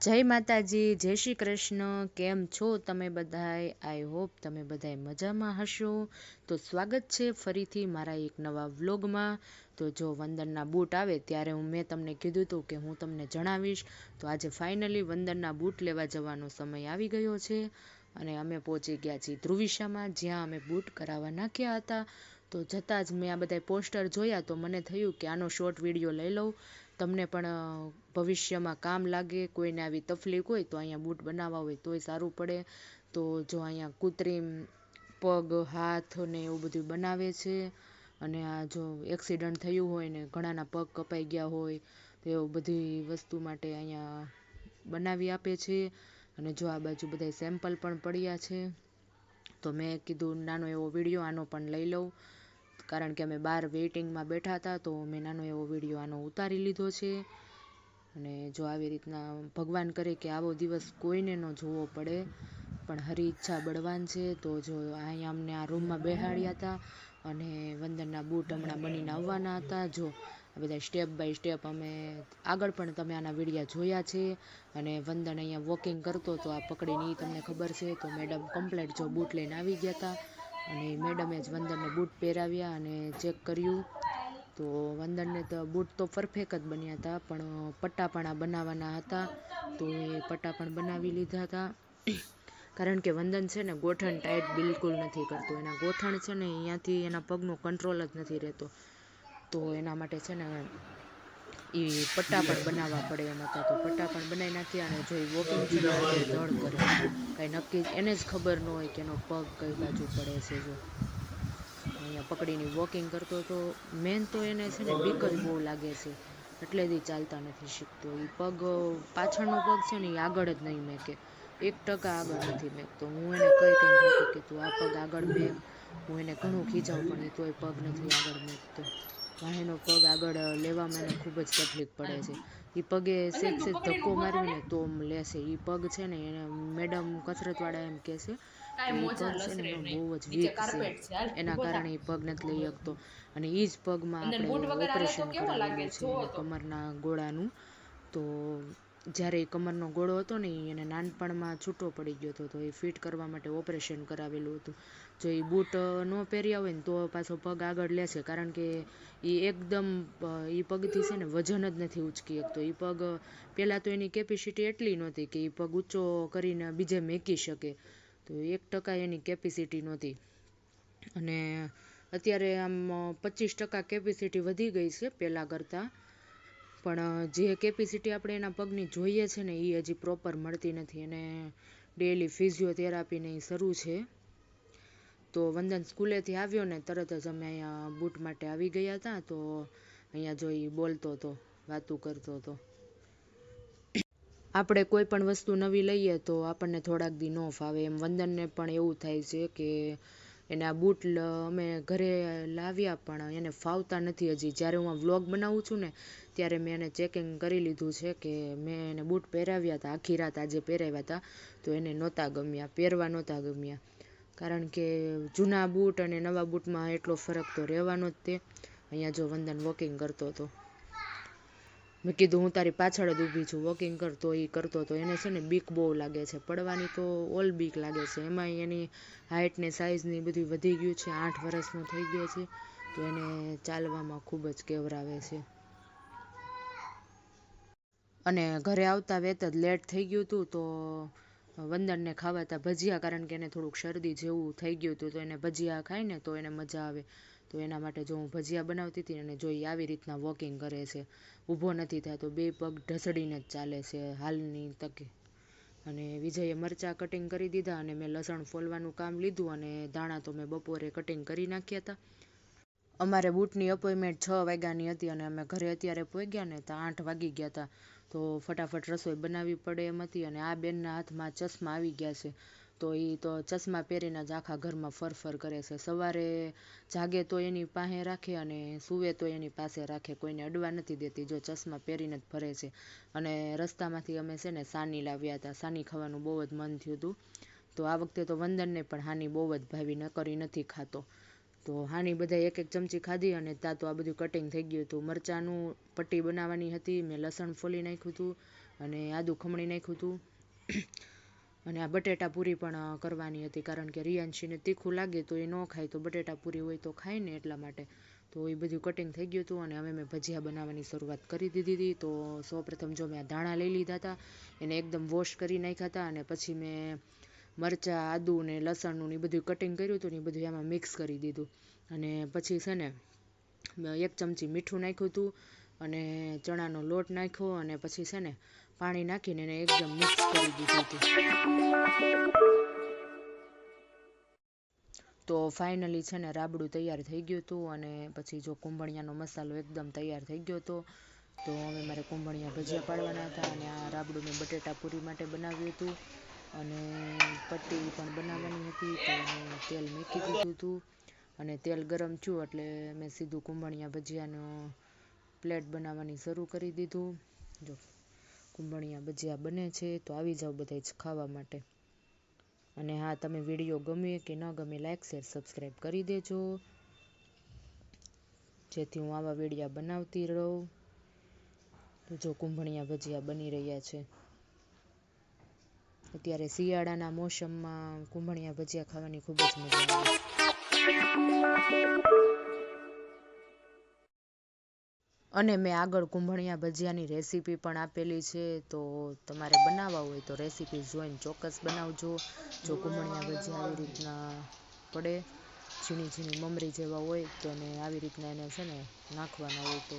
જય માતાજી, જય શ્રી કૃષ્ણ. કેમ છો તમે બધાય? આઈ હોપ તમે બધાય મજામાં હશો. તો સ્વાગત છે ફરીથી મારા એક નવા વ્લોગમાં. તો જો વંદનના બૂટ આવે ત્યારે હું મેં તમને કીધું હતું કે હું તમને જણાવીશ. તો આજે ફાઇનલી વંદનના બૂટ લેવા જવાનો સમય આવી ગયો છે. અને અમે પહોંચી ગયા છીએ ધ્રુવિશામાં, જ્યાં અમે બૂટ કરાવવા નાખ્યા હતા. તો જતાં જ મેં આ બધા પોસ્ટર જોયા તો મને થયું કે આનો શોર્ટ વીડિયો લઈ લઉં. તમને પણ ભવિષ્યમાં કામ લાગે, કોઈને આવી તકલીફ હોય તો અહીંયા બૂટ બનાવવા હોય તોય સારું પડે. તો જો અહીંયા કૃત્રિમ પગ, હાથ ને એવું બધું બનાવે છે અને આ જો એક્સિડન્ટ થયું હોય ને ઘણાના પગ કપાઈ ગયા હોય, તો એવું બધી વસ્તુ માટે અહીંયા બનાવી આપે છે. અને જો આ બાજુ બધા સેમ્પલ પણ પડ્યા છે. તો મેં કીધું નાનો એવો વીડિયો આનો પણ લઈ લઉં. કારણ કે અમે બહાર વેઇટિંગમાં બેઠા હતા, તો મેં નાનો એવો વીડિયો આનો ઉતારી લીધો છે. અને જો આવી રીતના ભગવાન કરે કે આવો દિવસ કોઈને ન જોવો પડે, પણ હરી ઈચ્છા બળવાન છે, તો જો અહીંયા અમને આ રૂમમાં બેહાડ્યા હતા અને વંદનના બૂટ હમણાં બનીને આવવાના હતા. જો આ બધા સ્ટેપ બાય સ્ટેપ અમે આગળ પણ તમે આના વિડીયા જોયા છે અને વંદન અહીંયા વોકિંગ કરતો તો આ પકડીને એ તમને ખબર છે. તો મેડમ કમ્પ્લેટ જો બૂટ લઈને આવી ગયા હતા. અને મેડમે જ વંદનને બૂટ પહેરાવ્યા અને ચેક કર્યું. તો વંદનને તો બૂટ તો પરફેક્ટ જ બન્યા હતા, પણ પટ્ટાપણા બનાવવાના હતા, તો એ પટ્ટા પણ બનાવી લીધા હતા. કારણ કે વંદન છે ને ગોઠણ ટાઈટ બિલકુલ નથી કરતો. એના ગોઠણ છે ને અહીંયાથી એના પગનો કંટ્રોલ જ નથી રહેતો. તો એના માટે છે ને એ પટ્ટા પણ બનાવવા પડે એમ હતા તો પટ્ટા પણ બનાવી નાખ્યા અને જો એ વોકિંગ ચલાવે દોડ કરે. કાંઈ નક્કી એને જ ખબર ન હોય કે એનો પગ કઈ બાજુ પડે છે જો. અહીંયા પકડીને વોકિંગ કરતો તો મેન તો એને છે ને બીક જ બહુ લાગે છે. એટલે જ ચાલતા નથી શીખતો. એ પગ પાછળનો પગ છે ને એ આગળ જ નહીં મેકે. એક ટકા આગળ નથી મેકતો. હું એને કઈ કઈ થતું કે તું આ પગ આગળ મેક હું એને ઘણું ખીચાવું પણ એ તોય પગ નથી આગળ મેકતો. વાહેનો પગ આગળ લેવામાં એને ખૂબ જ તકલીફ પડે છે. એ પગે સેજ સેજ ધક્કો મારીને તો લેશે. એ પગ છે ને એને મેડમ કસરતવાળા એમ કહે છે બહુ જ વીક છે. એના કારણે એ પગ નથી લઈ શકતો. અને એ જ પગમાં આપણે ઓપરેશન કરાવેલું છે કમરના ગોળાનું. તો જ્યારે એ કમરનો ગોળો હતો ને એને નાનપણમાં છૂટો પડી ગયો હતો તો એ ફિટ કરવા માટે ઓપરેશન કરાવેલું હતું. જો એ બૂટ ન પહેર્યા હોય ને તો પાછો પગ આગળ લેશે કારણ કે એ એકદમ એ પગથી છે ને વજન જ નથી ઉચકી શકતો. એ પગ પહેલાં તો એની કેપેસિટી એટલી નહોતી કે એ પગ ઊંચો કરીને બીજે મેકી શકે. તો એક ટકા એની કેપેસિટી નહોતી. અને અત્યારે આમ પચીસ ટકા કેપેસિટી વધી ગઈ છે પહેલાં કરતાં. પણ જે કેપેસિટી આપણે એના પગની જોઈએ છે ને એ હજી પ્રોપર મળતી નથી. અને ડેલી ફિઝિયોથેરાપીને એ શરૂ છે. તો વંદન સ્કૂલેથી આવ્યો ને તરત જ અમે અહીંયા બૂટ માટે આવી ગયા હતા, તો અહીંયા જો એ બોલતો હતો, વાતું કરતો હતો. આપણે કોઈ પણ વસ્તુ નવી લઈએ તો આપણને થોડાક દી ન ફાવે. એમ વંદનને પણ એવું થાય છે કે એને બૂટ અમે ઘરે લાવ્યા, પણ એને ફાવતા નથી હજી. જ્યારે હું આ વ્લોગ બનાવું છું ને, ત્યારે મેં એને ચેકિંગ કરી લીધું છે કે મેં એને બૂટ પહેરાવ્યા હતા. આખી રાત આજે પહેરાવ્યા હતા, તો એને નહોતા ગમ્યા, પહેરવા નહોતા ગમ્યા. કારણ કે જૂના બૂટ અને નવા બૂટમાં એટલો ફરક તો રહેવાનો જ તે. અહીંયા જો વંદન વોકિંગ કરતો હતો. મેં કીધું, હું તારી પાછળ જ ઊભી છું વોકિંગ કરતો એ કરતો. તો એને છે ને બીક બહુ લાગે છે. પડવાની તો ઓલ બીક લાગે છે. એમાં એની હાઇટ ને સાઇઝ ને બધું વધી ગયું છે. આઠ વર્ષનો થઈ ગયો છે. તો એને ચાલવામાં ખૂબ જ કેવરાવે છે. અને ઘરે આવતા વેત જ લેટ થઈ ગયું હતું તો વંદનને ખાવાતા ભજીયા, કારણ કે એને થોડુંક શરદી જેવું થઈ ગયું હતું, તો એને ભજીયા ખાય ને તો એને મજા આવે. તો એના માટે જો હું ભજીયા બનાવતી હતી અને જો એ આવી રીતના વોકિંગ કરે છે. ઊભો નથી થતો, બે પગ ઢસડીને જ ચાલે છે હાલની તકે. અને વિજયે મરચાં કટિંગ કરી દીધા અને મેં લસણ ફોલવાનું કામ લીધું અને દાણા તો મેં બપોરે કટિંગ કરી નાખ્યા હતા અમારે બૂટની અપોઇન્ટમેન્ટ છ વાગ્યાની હતી અને અમે ઘરે અત્યારે પહોંચ્યા ને તો આઠ વાગી ગયા હતા તો ફટાફટ રસોઈ બનાવવી પડે એમ હતી અને આ બેનના હાથમાં ચશ્મા આવી ગયા છે. તો એ તો ચશ્મા પહેરીને જ આખા ઘરમાં ફરફર કરે છે. સવારે જાગે તો એની પાસે રાખે અને સૂવે તો એની પાસે રાખે. કોઈને અડવા નથી દેતી જો ચશ્મા પહેરીને જ ફરે છે. અને રસ્તામાંથી અમે છે ને સાની લાવ્યા હતા. સાની ખાવાનું બહુ જ મન થયું હતું. તો આ વખતે તો વંદનને પણ હાની બહુ જ ભાવી ન કરી નથી ખાતો. તો હાની બધા એક એક ચમચી ખાધી અને ત્યાં તો આ બધું કટિંગ થઈ ગયું હતું. મરચાંનું પટ્ટી બનાવવાની હતી, મેં લસણ ફોલી નાખ્યું હતું અને આદુ ખમણી નાખ્યું હતું. અને આ બટેટા પૂરી પણ કરવાની હતી કારણ કે રિયાંશીને તીખું લાગે તો એ ન ખાય. તો બટેટા પૂરી હોય તો ખાય ને એટલા માટે. તો એ બધું કટિંગ થઈ ગયું હતું અને હવે મેં ભજીયા બનાવવાની શરૂઆત કરી દીધી હતી. તો સૌપ્રથમ જો મેં આ ધાણા લઈ લીધા હતા, એને એકદમ વોશ કરી નાખ્યા હતા અને પછી મેં મરચાં, આદું ને લસણનું ને બધું કટિંગ કર્યું હતું ને બધું એમાં મિક્સ કરી દીધું. અને પછી છે ને, એક ચમચી મીઠું નાખ્યું હતું અને ચણાનો લોટ નાખ્યો અને પછી છે ને, પાણી નાખીને એને એકદમ મિક્સ કરી દીધું હતું. તો ફાઇનલી છે ને રાબડું તૈયાર થઈ ગયું હતું અને પછી જો કુંભણિયાનો મસાલો એકદમ તૈયાર થઈ ગયો હતો, તો હવે મારે કુંભણિયા ભજીયા પાડવાના હતા અને આ રાબડું મેં બટેટા પૂરી માટે બનાવ્યું હતું. અને પટ્ટી પણ બનાવવાની હતી તો તેલ મૂકી દીધું હતું અને તેલ ગરમ થયું એટલે મેં સીધું કુંભણિયા ભજીયાનો પ્લેટ બનાવવાની શરૂ કરી દીધું. જો કુંભણિયા ભજીયા બને છે તો આવી જાઓ બધા જ ખાવા માટે. અને હા, તમે વીડિયો ગમે કે ન ગમે લાઈક શેર સબસ્ક્રાઈબ કરી દેજો. જેથી હું આવા વિડીયા બનાવતી રહું. તો જો કુંભણિયા ભજીયા બની રહ્યા છે. અત્યારે શિયાળાના મોસમમાં કુંભણિયા ભજીયા ખાવાની ખૂબ જ મજા આવે અને મેં આગળ કુંભણિયા ભજીયાની રેસીપી પણ આપેલી છે, તો તમારે બનાવવા હોય તો રેસીપી જોઈને ચોક્કસ બનાવજો. જો કુંભણિયા ભજીયા આવી રીતના પડે, ઝીણી ઝીણી મમરી જેવા હોય, તો એને આવી રીતના એને છે ને નાખવાના હોય તો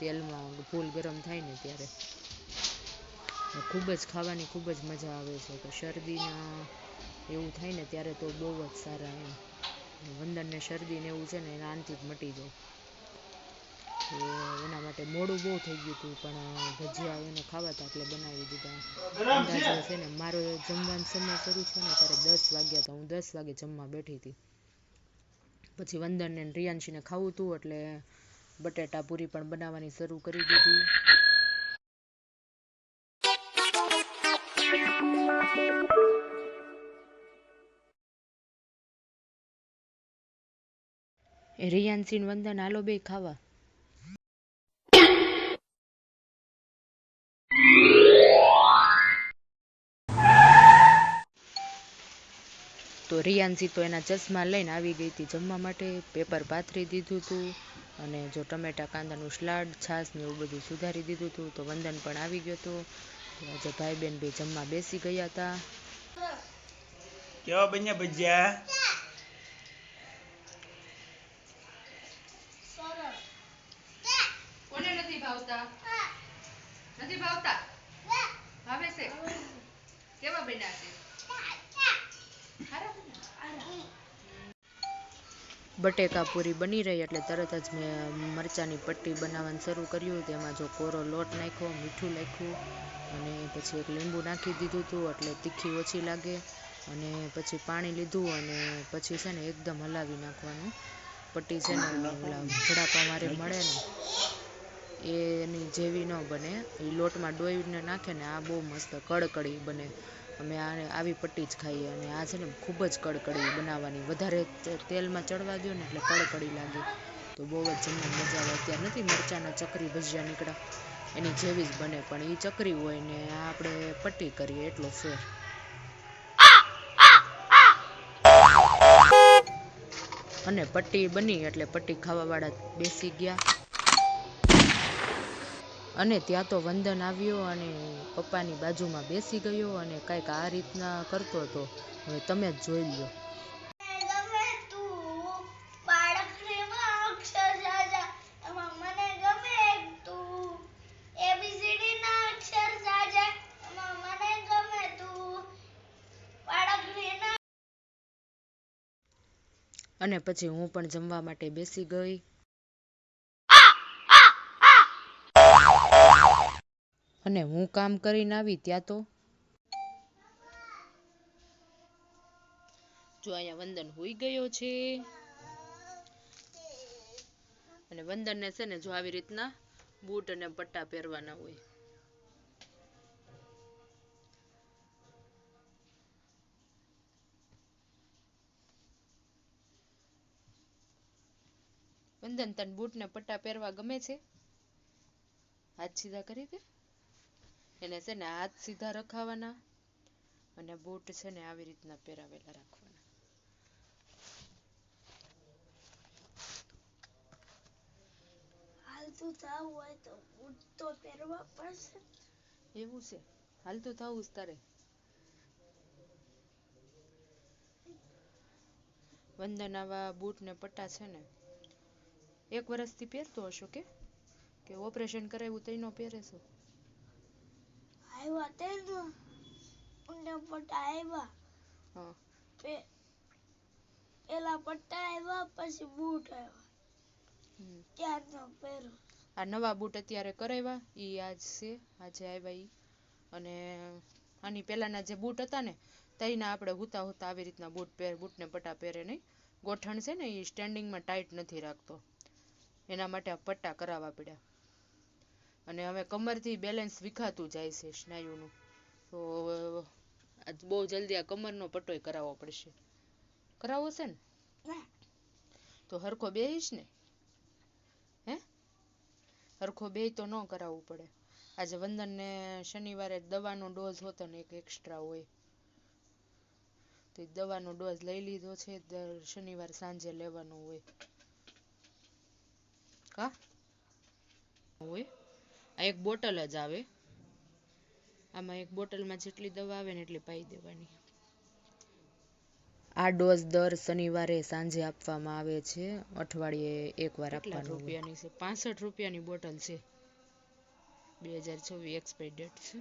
તેલમાં ફૂલ ગરમ થાય ને ત્યારે. ખૂબ જ ખાવાની ખૂબ જ મજા આવે છે. તો શરદીના એવું થાય ને ત્યારે તો બહુ જ સારા એમ. વંદનને શરદી ને એવું છે ને આનથી જ મટી જાય. એના માટે મોડું બહુ થઈ ગયું હતું, પણ ભજીયા એને ખાવા હતા એટલે બનાવી દીધા. અંદાજે છે ને, મારો જમવાનો સમય શરૂ થયો ને ત્યારે દસ વાગ્યા હતા હું દસ વાગે જમવા બેઠી હતી. પછી વંદનને રિયાંશીને ખાવું હતું એટલે બટેટા પૂરી પણ બનાવવાની શરૂ કરી દીધી. એ રિયાન્સી વંદન, હાલો બે ખાવા. તો રિયાનસી તો એના ચશ્મા લઈને આવી ગઈ હતી જમવા માટે, પેપર પાથરી દીધું હતું અને જો ટમેટા, કાંદાનું સલાડ છાશ ને એવું બધું સુધારી દીધું હતું તો વંદન પણ આવી ગયો હતો તો આજે ભાઈ બહેન બે જમવા બેસી ગયા હતા કેવા બન્યા ભજીયા કોને નથી ભાવતા નથી ભાવતા ભાવે છે કેવા બન્યા છે બટેકા પૂરી બની રહી એટલે તરત જ મેં મરચાંની પટ્ટી બનાવવાનું શરૂ કર્યું. તેમાં જો કોરો લોટ નાખ્યો, મીઠું નાખ્યું અને પછી એક લીંબુ નાખી દીધું હતું એટલે તીખી ઓછી લાગે. અને પછી પાણી લીધું અને પછી છે ને એકદમ હલાવી નાખવાનું. પટ્ટી છે ને ઓલા મારે મળે ને, એની જેવી ન બને. એ લોટમાં ડોઈને નાખે ને આ બહુ મસ્ત કડકડી બને. અમે આને આવી પટ્ટી જ ખાઈએ અને આ છે ને ખૂબ જ કડકડી બનાવવાની. વધારે તેલમાં ચડવા દો ને એટલે કડકડી લાગે. તો બહુ જ જમવાની મજા આવે. અત્યારે નથી મરચાંના ચકરી ભજીયા નીકળ્યા. એની જેવી જ બને, પણ એ ચકરી હોય ને આપણે પટ્ટી કરીએ એટલો ફેર. અને પટ્ટી બની એટલે પટ્ટી ખાવાવાળા બેસી ગયા. અને ત્યાં તો વંદન આવ્યો અને પપ્પાની બાજુમાં બેસી ગયો અને કાંઈક આ રીતના કરતો હતો. હવે તમે જ જોઈ રેના અને પછી હું પણ જમવા માટે બેસી ગઈ. અને હું કામ કરીને આવી ત્યાં તો? જો અહીંયા વંદન હોઈ ગયો છે. અને વંદનને છે ને જો આવી રીતના બૂટ અને પટ્ટા પહેરવાના હોય. વંદન તને બૂટ ને પટ્ટા પહેરવા ગમે છે? હાથ સીધા કરી દે. એને છે ને હાથ સીધા રખાવાના અને બૂટ છે ને આવી રીતના પહેરાવેલા રાખવાના. હાલતું થવું હોય તો બૂટ તો પહેરવા પડશે. એવું છે. હાલતું થવું જ તારે. વંદન આવા બૂટ ને પટ્ટા છે ને એક વર્ષથી પહેરતો હશો કે? કે ઓપરેશન કરાવ્યું તઈનો પહેરે છો? આવ્યા તેનો ઊંડા પટ્ટા આવ્યા. પેલા પટ્ટા આવ્યા પછી બૂટ આવ્યા. ત્યારનો પહેરો. આ નવા બૂટ અત્યારે કરાવ્યા ઈ આજ છે આજે આવ્યા ઈ. અને આની પહેલાના જે બૂટ હતા ને તઈના આપણે હુતા હુતા આવી રીતના બૂટ પહેર બૂટને પટ્ટા પહેરે નહીં. ગોઠણ છે ને એ સ્ટેન્ડિંગમાં ટાઈટ નથી રાખતો. એના માટે આ પટ્ટા કરાવવા પડ્યા. અને હવે કમરથી બેલેન્સ વિખાતું જાય છે સ્નાયુનું. તો બહુ જલ્દી આ કમરનો પટોય કરાવવો પડશે. કરાવવો છે ને? તો હરખો બેહીશ ને? હે? હરખો બેય તો ન કરાવવું પડે. આજે વંદનને શનિવારે દવાનો ડોઝ હોતો ને એક એક્સ્ટ્રા હોય. તો એ દવાનો ડોઝ લઈ લીધો છે, દર શનિવાર સાંજે લેવાનો હોય. કા? હોય? આ એક બોટલ જ આવે. આમાં એક બોટલમાં જેટલી દવા આવે ને એટલી પાઈ દેવાની. આ ડોઝ દર શનિવારે સાંજે આપવામાં આવે છે. અઠવાડિયે એકવાર આપવાનું રૂપિયાની છે? પાસઠ રૂપિયાની બોટલ છે. બે હજાર છવ્વીસ એક્સપાયરી ડેટ છે.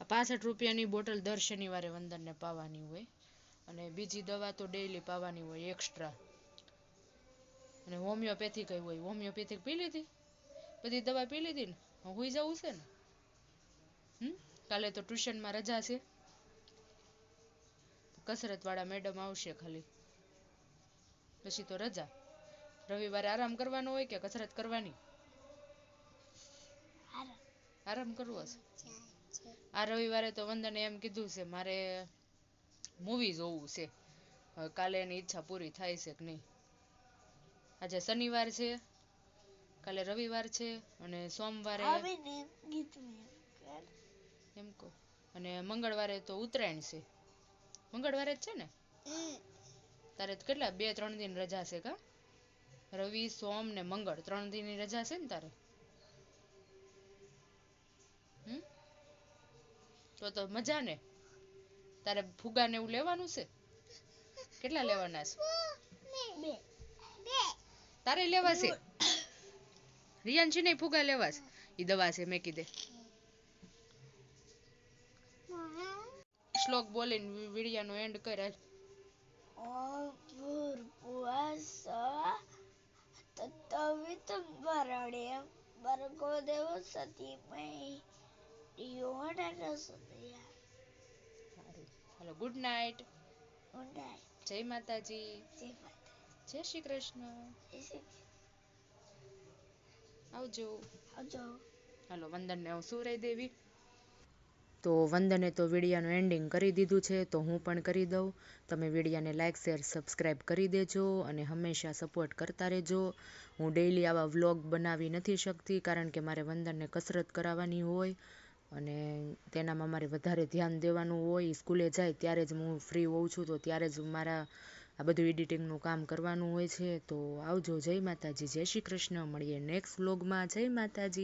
આ પાસઠ રૂપિયાની બોટલ દર શનિવારે વંદનને પાવાની હોય. અને બીજી દવા તો ડેઈલી પાવાની હોય એક્સ્ટ્રા અને હોમિયોપેથિક હોય. હોમિયોપેથિક પી લીધી? બધી દવા પી લીધી ને? હોઈ જવું છે ને? કાલે તો ટ્યુશનમાં રજા છે. કસરત વાળા મેડમ આવશે ખાલી. પછી તો રજા. રવિવારે આરામ કરવાનો હોય કે કસરત કરવાની? આરામ કરવો છે. આ રવિવારે તો વંદને એમ કીધું છે, મારે મૂવી જોવું છે. કાલે એની ઈચ્છા પૂરી થાય છે કે નહીં? આજે શનિવાર છે કાલે રવિવાર છે અને સોમવારે એમ કહો. અને મંગળવારે તો ઉત્તરાયણ છે. મંગળવારે જ છે ને? તારે કેટલા? બે ત્રણ દિન રજા છે કા? રવિ સોમ ને મંગળ. ત્રણ દિનની રજા છે ને તારે? તો તો મજા ને. તારે ફુગા ને એવું લેવાનું છે? કેટલા લેવાના છે? તારે લેવા છે રિયાંશી ને ફુગા લેવા છે ઈ દવા છે મેં કીધે. શ્લોક બોલીને વિડિયાનો એન્ડ કર હાલ. ઓમ ભૂર્ભુવઃ તત્સવિતુર્ વરેણ્યં ભર્ગો દેવસ્ય ધીમહિ ધિયો ન પ્રચોદયાત્. સારું. હાલો ગુડ નાઇટ ગુડ નાઇટ જય માતાજી. જય જય શ્રી કૃષ્ણ. આવજો. આવજો. હાલો વંદનને હું સુરાઈ દેવી. તો વંદને તો વિડીયાનું એન્ડિંગ કરી દીધું છે તો હું પણ કરી દઉં. તમે વિડીયાને લાઇક શેર સબસ્ક્રાઈબ કરી દેજો અને હંમેશા સપોર્ટ કરતા રહેજો. હું ડેઈલી આવા વ્લોગ બનાવી નથી શકતી કારણ કે મારે વંદનને કસરત કરાવવાની હોય અને તેનામાં મારે વધારે ધ્યાન દેવાનું હોય. સ્કૂલે જાય ત્યારે જ હું ફ્રી હોઉં છું તો ત્યારે જ મારા આ બધું એડિટિંગનું કામ કરવાનું હોય છે, તો આવજો. જય માતાજી. જય શ્રી કૃષ્ણ. મળીએ નેક્સ્ટ વ્લોગમાં જય માતાજી.